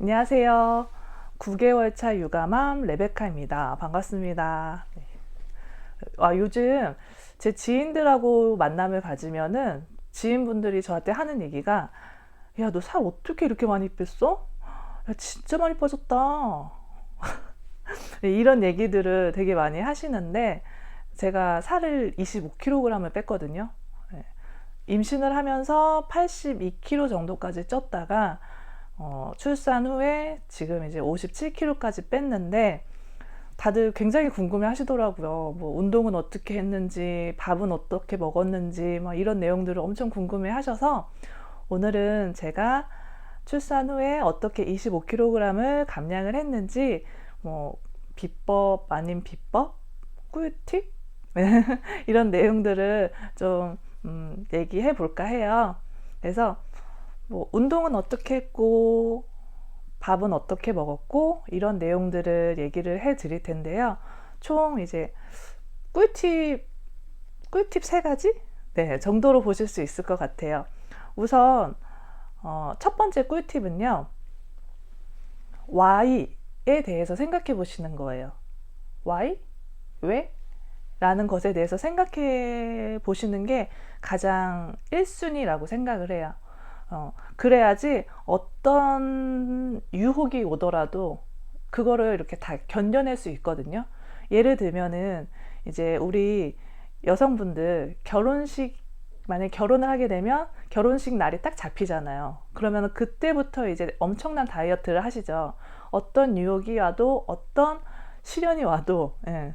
안녕하세요. 9개월 차 육아맘 레베카입니다. 반갑습니다. 네. 아, 요즘 제 지인들하고 만남을 가지면은 지인분들이 저한테 하는 얘기가 야, 너 살 어떻게 이렇게 많이 뺐어? 야, 진짜 많이 빠졌다. 네, 이런 얘기들을 되게 많이 하시는데 제가 살을 25kg을 뺐거든요. 네. 임신을 하면서 82kg 정도까지 쪘다가 어, 출산 후에 지금 이제 57kg까지 뺐는데 다들 굉장히 궁금해 하시더라고요. 뭐 운동은 어떻게 했는지, 밥은 어떻게 먹었는지, 막 이런 내용들을 엄청 궁금해 하셔서 오늘은 제가 출산 후에 어떻게 25kg을 감량을 했는지, 뭐, 비법 아닌 비법? 꿀팁? 이런 내용들을 좀, 음, 얘기해 볼까 해요. 그래서 뭐 운동은 어떻게 했고 밥은 어떻게 먹었고 이런 내용들을 얘기를 해 드릴 텐데요. 총 이제 꿀팁 꿀팁 세 가지 네 정도로 보실 수 있을 것 같아요. 우선 어, 첫 번째 꿀팁은요. why에 대해서 생각해 보시는 거예요. why? 왜? 라는 것에 대해서 생각해 보시는 게 가장 1순위라고 생각을 해요. 어, 그래야지 어떤 유혹이 오더라도 그거를 이렇게 다 견뎌낼 수 있거든요. 예를 들면은 이제 우리 여성분들 결혼식 만약 결혼을 하게 되면 결혼식 날이 딱 잡히잖아요. 그러면 그때부터 이제 엄청난 다이어트를 하시죠. 어떤 유혹이 와도 어떤 시련이 와도 예.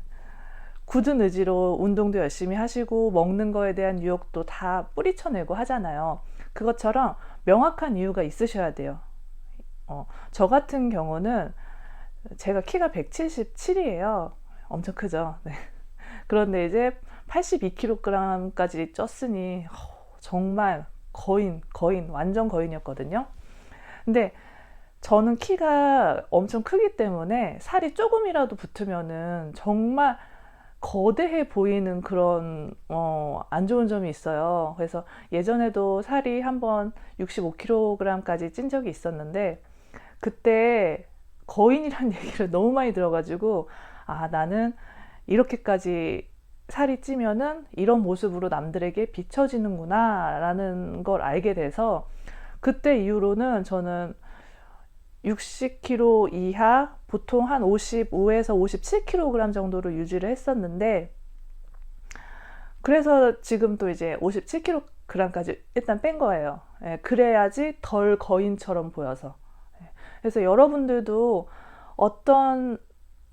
굳은 의지로 운동도 열심히 하시고 먹는 거에 대한 유혹도 다 뿌리쳐내고 하잖아요. 그것처럼 명확한 이유가 있으셔야 돼요. 어, 저 같은 경우는 제가 키가 177이에요. 엄청 크죠. 네. 그런데 이제 82kg까지 쪘으니 정말 거인, 거인, 완전 거인이었거든요. 근데 저는 키가 엄청 크기 때문에 살이 조금이라도 붙으면은 정말 거대해 보이는 그런 어, 안 좋은 점이 있어요. 그래서 예전에도 살이 한번 65kg까지 찐 적이 있었는데 그때 거인이란 얘기를 너무 많이 들어가지고 아 나는 이렇게까지 살이 찌면은 이런 모습으로 남들에게 비춰지는구나 라는 걸 알게 돼서 그때 이후로는 저는 60kg 이하 보통 한 55에서 57kg 정도로 유지를 했었는데 그래서 지금 또 이제 57kg까지 일단 뺀 거예요. 예, 그래야지 덜 거인처럼 보여서. 예, 그래서 여러분들도 어떤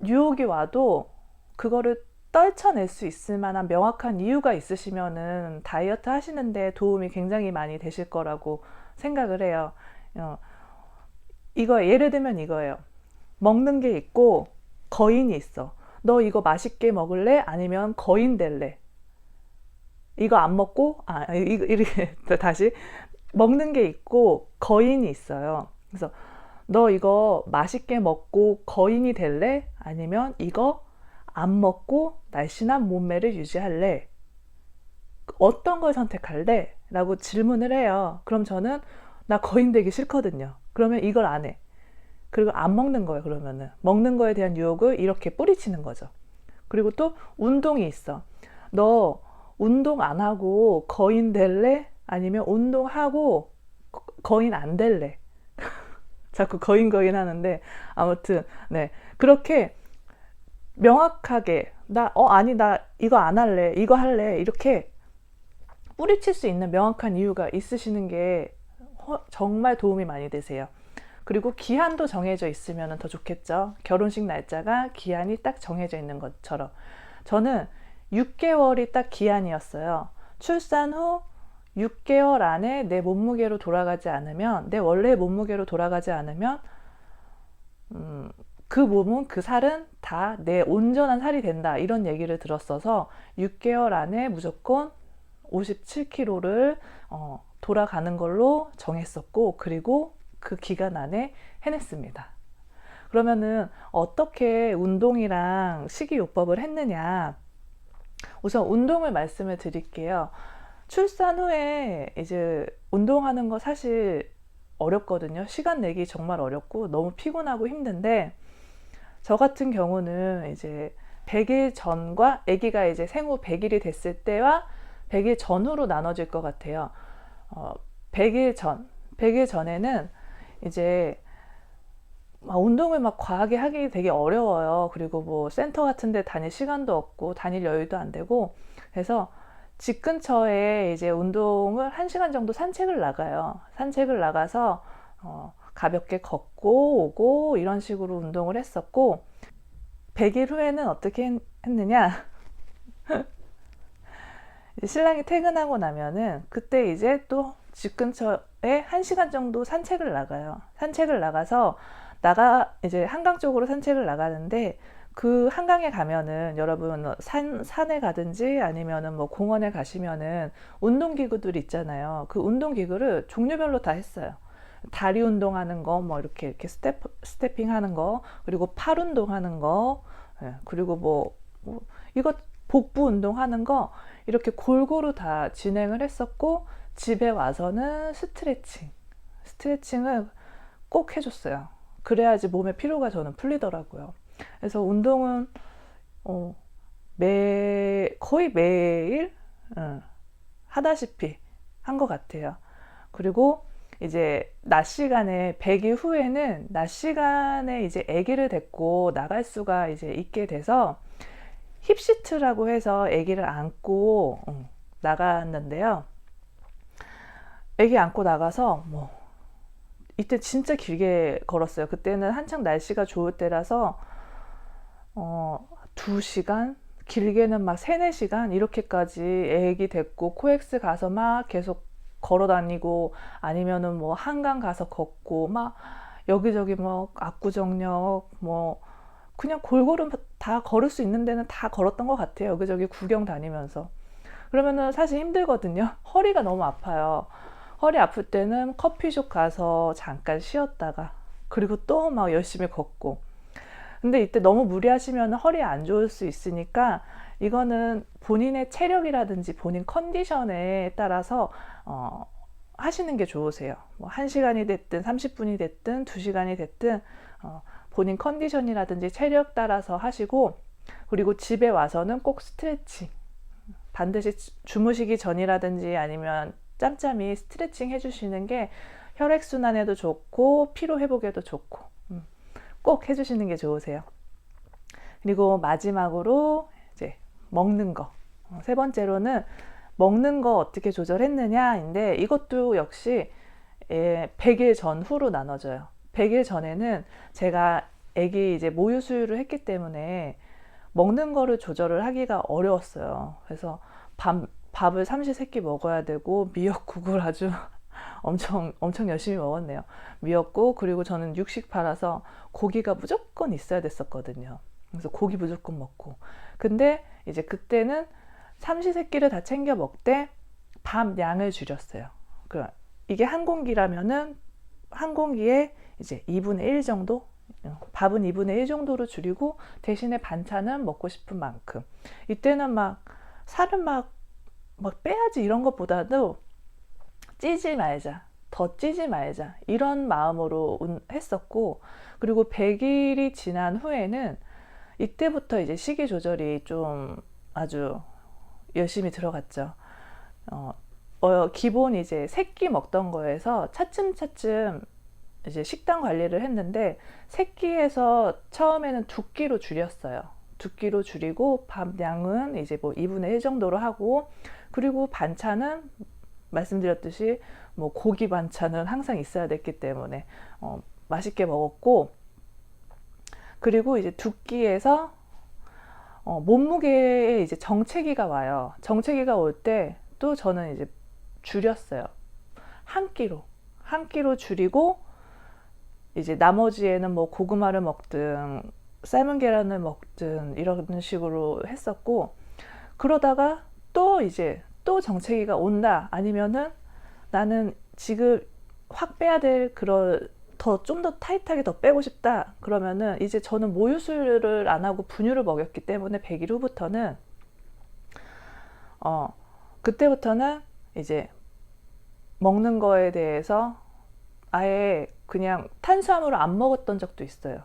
유혹이 와도 그거를 떨쳐낼 수 있을 만한 명확한 이유가 있으시면은 다이어트 하시는데 도움이 굉장히 많이 되실 거라고 생각을 해요. 어, 이거 예를 들면 이거예요. 먹는 게 있고 거인이 있어. 너 이거 맛있게 먹을래? 아니면 거인 될래? 이거 안 먹고 아 이거 이렇게 다시 먹는 게 있고 거인이 있어요. 그래서 너 이거 맛있게 먹고 거인이 될래? 아니면 이거 안 먹고 날씬한 몸매를 유지할래? 어떤 걸 선택할래? 라고 질문을 해요. 그럼 저는 나 거인 되기 싫거든요. 그러면 이걸 안 해. 그리고 안 먹는 거예요, 그러면은. 먹는 거에 대한 유혹을 이렇게 뿌리치는 거죠. 그리고 또 운동이 있어. 너 운동 안 하고 거인 될래? 아니면 운동하고 거인 안 될래? 자꾸 거인 거인 하는데 아무튼 네 그렇게 명확하게 나 어 아니 나 이거 안 할래 이거 할래 이렇게 뿌리칠 수 있는 명확한 이유가 있으시는 게 정말 도움이 많이 되세요. 그리고 기한도 정해져 있으면 더 좋겠죠. 결혼식 날짜가 기한이 딱 정해져 있는 것처럼. 저는 6개월이 딱 기한이었어요. 출산 후 6개월 안에 내 몸무게로 돌아가지 않으면, 내 원래 몸무게로 돌아가지 않으면, 음, 그 몸은, 그 살은 다 내 온전한 살이 된다. 이런 얘기를 들었어서 6개월 안에 무조건 57kg를 어, 돌아가는 걸로 정했었고, 그리고 그 기간 안에 해냈습니다. 그러면은 어떻게 운동이랑 식이요법을 했느냐? 우선 운동을 말씀을 드릴게요. 출산 후에 이제 운동하는 거 사실 어렵거든요. 시간 내기 정말 어렵고 너무 피곤하고 힘든데 저 같은 경우는 이제 100일 전과 아기가 이제 생후 100일이 됐을 때와 100일 전후로 나눠질 것 같아요. 어, 100일 전, 100일 전에는 이제 막 운동을 막 과하게 하기 되게 어려워요. 그리고 뭐 센터 같은 데 다닐 시간도 없고 다닐 여유도 안 되고 그래서 집 근처에 이제 운동을 한 시간 정도 산책을 나가요. 산책을 나가서 어, 가볍게 걷고 오고 이런 식으로 운동을 했었고 100일 후에는 어떻게 했, 했느냐? 신랑이 퇴근하고 나면은 그때 이제 또 집 근처에 한 시간 정도 산책을 나가요. 산책을 나가서 나가 이제 한강 쪽으로 산책을 나가는데 그 한강에 가면은 여러분 산 산에 가든지 아니면은 뭐 공원에 가시면은 운동 기구들 있잖아요. 그 운동 기구를 종류별로 다 했어요. 다리 운동하는 거, 뭐 이렇게 이렇게 스텝 스태핑 하는 거, 그리고 팔 운동하는 거, 예, 그리고 뭐, 뭐 이것 복부 운동하는 거 이렇게 골고루 다 진행을 했었고 집에 와서는 스트레칭, 스트레칭을 꼭 해줬어요. 그래야지 몸의 피로가 저는 풀리더라고요. 그래서 운동은 어, 매 거의 매일 어, 하다시피 한 것 같아요. 그리고 이제 낮 시간에 100일 후에는 낮 시간에 이제 아기를 데리고 나갈 수가 이제 있게 돼서 힙시트라고 해서 아기를 안고 어, 나갔는데요. 아기 안고 나가서 뭐 이때 진짜 길게 걸었어요. 그때는 한창 날씨가 좋을 때라서 어, 2시간 길게는 막 3, 4시간 이렇게까지 애기 데리고 코엑스 가서 막 계속 걸어 다니고 아니면은 뭐 한강 가서 걷고 막 여기저기 뭐 압구정역 뭐 그냥 골고루 다 걸을 수 있는 데는 다 걸었던 것 같아요. 여기저기 구경 다니면서. 그러면은 사실 힘들거든요. 허리가 너무 아파요. 허리 아플 때는 커피숍 가서 잠깐 쉬었다가 그리고 또 막 열심히 걷고 근데 이때 너무 무리하시면 허리 안 좋을 수 있으니까 이거는 본인의 체력이라든지 본인 컨디션에 따라서 어, 하시는 게 좋으세요. 뭐 1시간이 됐든 30분이 됐든 2시간이 됐든 어, 본인 컨디션이라든지 체력 따라서 하시고 그리고 집에 와서는 꼭 스트레칭 반드시 주무시기 전이라든지 아니면 짬짬이 스트레칭 해주시는 게 혈액순환에도 좋고 피로 회복에도 좋고 음, 꼭 해주시는 게 좋으세요. 그리고 마지막으로 이제 먹는 거. 어, 세 번째로는 먹는 거 어떻게 조절했느냐인데 이것도 역시 100일 예, 전후로 나눠져요. 100일 전에는 제가 아기 이제 모유 수유를 했기 때문에 먹는 거를 조절을 하기가 어려웠어요. 그래서 밥, 밥을 삼시세끼 먹어야 되고 미역국을 아주 엄청 엄청 열심히 먹었네요. 미역국 그리고 저는 육식 팔아서 고기가 무조건 있어야 됐었거든요. 그래서 고기 무조건 먹고. 근데 이제 그때는 삼시세끼를 다 챙겨 먹되 밥 양을 줄였어요. 그 이게 한 공기라면은 한 공기에 이제 2분의 1 정도 밥은 2분의 1 정도로 줄이고 대신에 반찬은 먹고 싶은 만큼. 이때는 막 살은 막, 막 빼야지 이런 것보다도 찌지 말자. 더 찌지 말자. 이런 마음으로 했었고, 그리고 100일이 지난 후에는 이때부터 이제 식이 조절이 좀 아주 열심히 들어갔죠. 어, 어, 기본 이제 새끼 먹던 거에서 차츰차츰 이제 식단 관리를 했는데 새끼에서 처음에는 두 끼로 줄였어요. 두 끼로 줄이고 밥 양은 이제 뭐 2분의 1 정도로 하고 그리고 반찬은 말씀드렸듯이 뭐 고기 반찬은 항상 있어야 됐기 때문에 어, 맛있게 먹었고 그리고 이제 두 끼에서 어, 몸무게에 이제 정체기가 와요. 정체기가 올 때 또 저는 이제 줄였어요. 한 끼로 한 끼로 줄이고 이제 나머지에는 뭐 고구마를 먹든 삶은 계란을 먹든 이런 식으로 했었고 그러다가 또 이제 또 정체기가 온다 아니면은 나는 지금 확 빼야 될 그런 더 좀 더 타이트하게 더 빼고 싶다 그러면은 이제 저는 모유수유를 안 하고 분유를 먹였기 때문에 100일 후부터는 어 그때부터는 이제 먹는 거에 대해서 아예 그냥 탄수화물을 안 먹었던 적도 있어요.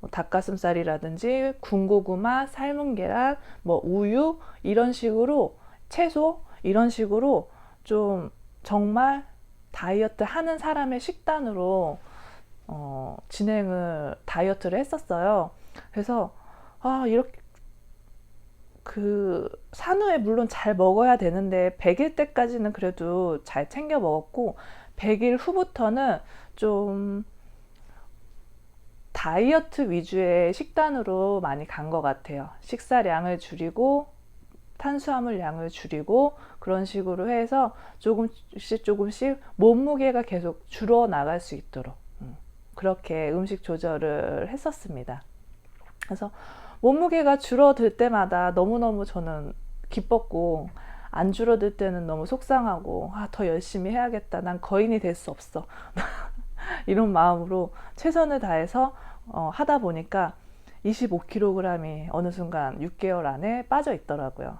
뭐 닭가슴살이라든지 군고구마, 삶은 계란, 뭐 우유 이런 식으로 채소 이런 식으로 좀 정말 다이어트 하는 사람의 식단으로 어, 진행을 다이어트를 했었어요. 그래서 아 이렇게 그 산후에 물론 잘 먹어야 되는데 100일 때까지는 그래도 잘 챙겨 먹었고 100일 후부터는 좀 다이어트 위주의 식단으로 많이 간 것 같아요. 식사량을 줄이고 탄수화물 양을 줄이고 그런 식으로 해서 조금씩 조금씩 몸무게가 계속 줄어 나갈 수 있도록 음, 그렇게 음식 조절을 했었습니다. 그래서 몸무게가 줄어들 때마다 너무너무 저는 기뻤고 안 줄어들 때는 너무 속상하고 아, 더 열심히 해야겠다. 난 거인이 될 수 없어. 이런 마음으로 최선을 다해서 어, 하다 보니까 25kg이 어느 순간 6개월 안에 빠져 있더라고요.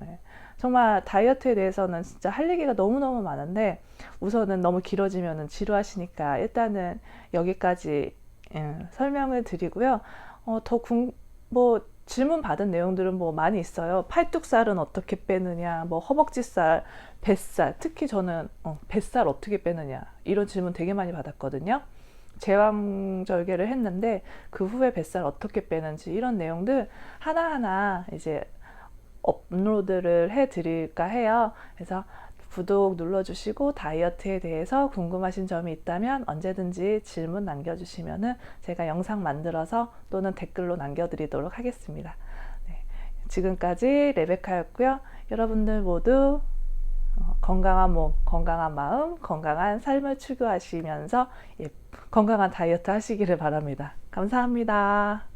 네. 정말 다이어트에 대해서는 진짜 할 얘기가 너무너무 많은데 우선은 너무 길어지면 지루하시니까 일단은 여기까지 예, 설명을 드리고요. 어, 더 궁, 뭐 질문 받은 내용들은 뭐 많이 있어요. 팔뚝살은 어떻게 빼느냐, 뭐 허벅지살, 뱃살, 특히 저는 어, 뱃살 어떻게 빼느냐 이런 질문 되게 많이 받았거든요. 제왕절개를 했는데 그 후에 뱃살 어떻게 빼는지 이런 내용들 하나하나 이제 업로드를 해 드릴까 해요. 그래서 구독 눌러주시고 다이어트에 대해서 궁금하신 점이 있다면 언제든지 질문 남겨주시면 제가 영상 만들어서 또는 댓글로 남겨드리도록 하겠습니다. 네, 지금까지 레베카였고요. 여러분들 모두 어, 건강한 몸, 건강한 마음, 건강한 삶을 추구하시면서 예, 건강한 다이어트 하시기를 바랍니다. 감사합니다.